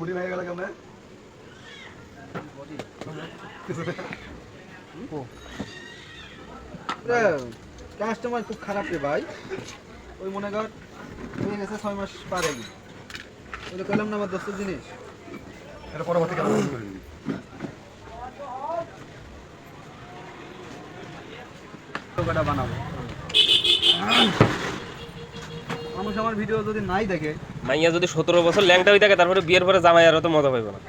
বুড়ি হয়ে গেল কেমন কাস্টমার খুব খারাপ রে ভাই। ওই মনে কর হয়ে গেছে ছয় মাস পার হয়ে কইলাম না আমার দোস্তের জিনিস। এটা পরবর্তী কেমন বানাবো। মানুষ আমার ভিডিও যদি নাই দেখে মাইয়া যদি সতেরো বছর ল্যাংটা হয়ে থাকে তারপরে বিয়ের পরে জামাই আর অত মজা পাইব না।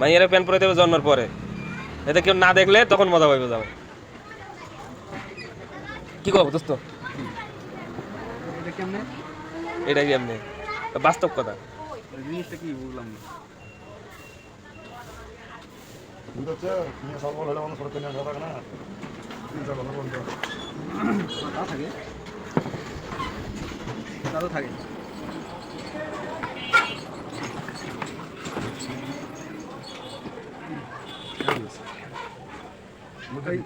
মাইয়ারা প্যান্ট পরে দেবে জন্মের পরে। এতে কেউ না দেখলে তখন মজা পাইব জামাই। কি করব দোস্ত? এটা কেমনে? এটাই এমনি বাস্তব কথা। জিনিসটা কি বুঝলাম না। বুঝতে হচ্ছে নিয়ে সফল হলে মানুষ সরকার নিয়ে কথা না। থাকে তাও থাকে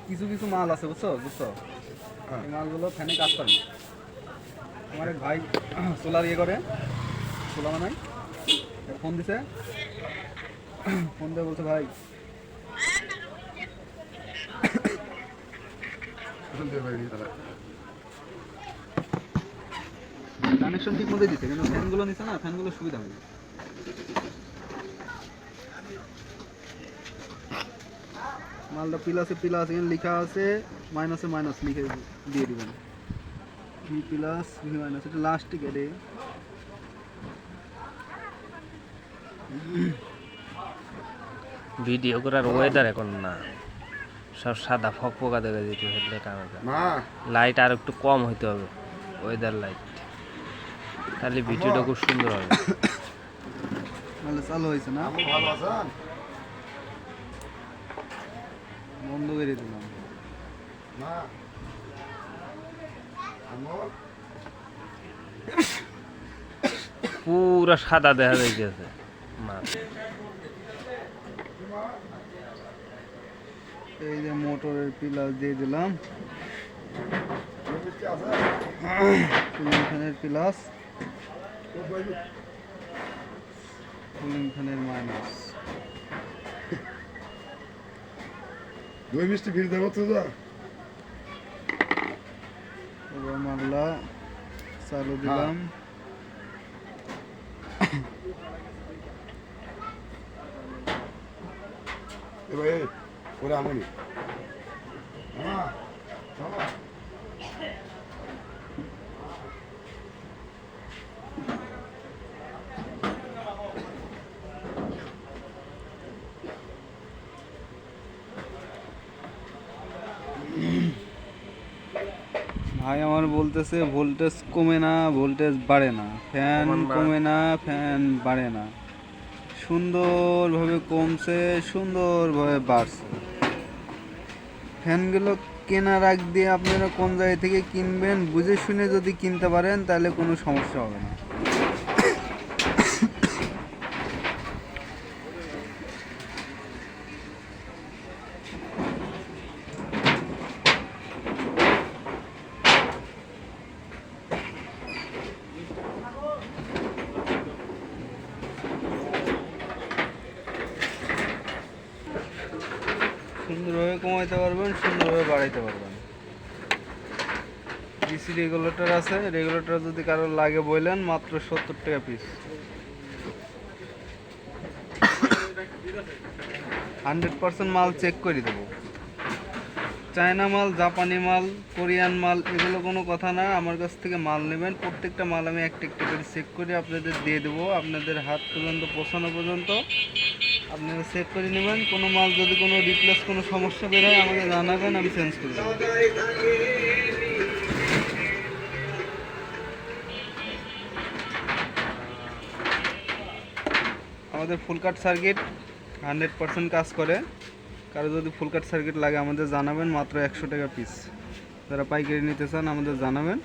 কিছু কিছু মাল আছে বুঝছ? বুঝছ? হ্যাঁ। এই মালগুলো ফ্যানে কাজ করে আমার এক ভাই সোলার ইয়ে করে সোলার বানাই ফোন দিছে। ফোন দিয়ে বলছে ভাই এখন দিয়ে বাইরে নিয়ে তাহলে। কানেকশন ঠিক মতো দিছে কিন্তু ফ্যানগুলো নিছে না, ফ্যানগুলো সুবিধা হয় মালটা প্লাসে প্লাস এখানে লেখা আছে, মাইনাসে মাইনাস লিখে দিয়ে দিবেন। ভিডিও করার ওয়েদার এখন না। সব সাদা ফক পোকা দেখা যেতে লাইট আর একটু কম হইতে হবে ওয়েদার লাইট তাহলে ভিডিওটা খুব সুন্দর হবে। তাহলে চালু হয়েছে না? আপু ভালো আছেন? বন্ধ করে দিলাম। মা। আমর পুরো সাদা দেখা যাইতেছে। মাছ এই যে মোটরের প্লাস দিয়ে দিলাম। কুলিং ফ্যানের প্লাস। কুলিং ফ্যানের মাইনাস দই মিষ্টি ভিড় দেবো তো যা। এবার মারলা চালু দিলাম। এবার এই। ওরে আমনি। ভাই আমার বলতেছে ভোল্টেজ কমে না ভোল্টেজ বাড়ে না। ফ্যান কমে না ফ্যান বাড়ে না। সুন্দরভাবে কমছে, সুন্দরভাবে বাড়ছে। ফ্যানগুলো কেনার আগ দিয়ে আপনারা কোন জায়গা থেকে কিনবেন, বুঝে শুনে যদি কিনতে পারেন, তাহলে কোনো সমস্যা হবে না। সুন্দরভাবে কমাইতে পারবেন সুন্দরভাবে বাড়াইতে পারবেন। ডিসি রেগুলেটর আছে রেগুলেটর যদি কারও লাগে বললেন মাত্র সত্তর টাকা পিস হান্ড্রেড পার্সেন্ট মাল চেক করে দেবো। চায়না মাল, জাপানি মাল, কোরিয়ান মাল, এগুলো কোনো কথা না। আমার কাছ থেকে মাল নেবেন। প্রত্যেকটা মাল আমি একটা একটা করে চেক করে আপনাদের দিয়ে দেবো। আপনাদের হাত পর্যন্ত, পৌঁছানো পর্যন্ত। আপনারা চেক করে নেবেন। কোনো মাল যদি কোনো রিপ্লেস কোনো সমস্যা বেরোয়, আমাকে জানাবেন, আমি চেঞ্জ করে আমাদের full cut circuit hundred percent কাজ করে। কারও যদি ফুল কাট সার্কিট লাগে, আমাদের জানাবেন, মাত্র একশো টাকা পিস যারা পাইকারি নিতে চান, আমাদের জানাবেন।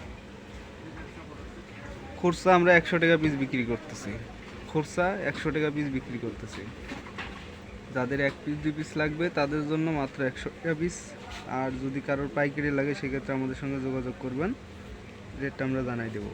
খুরসা আমরা একশো টাকা পিস বিক্রি করতেছি। খুরসা একশো টাকা পিস বিক্রি করতেছি। যাদের এক পিস দুই পিস লাগবে, তাদের জন্য মাত্র একশো টাকা পিস আর যদি কারোর পাইকারি লাগে, সেক্ষেত্রে আমাদের সঙ্গে যোগাযোগ করবেন। রেটটা আমরা জানাই দেবো।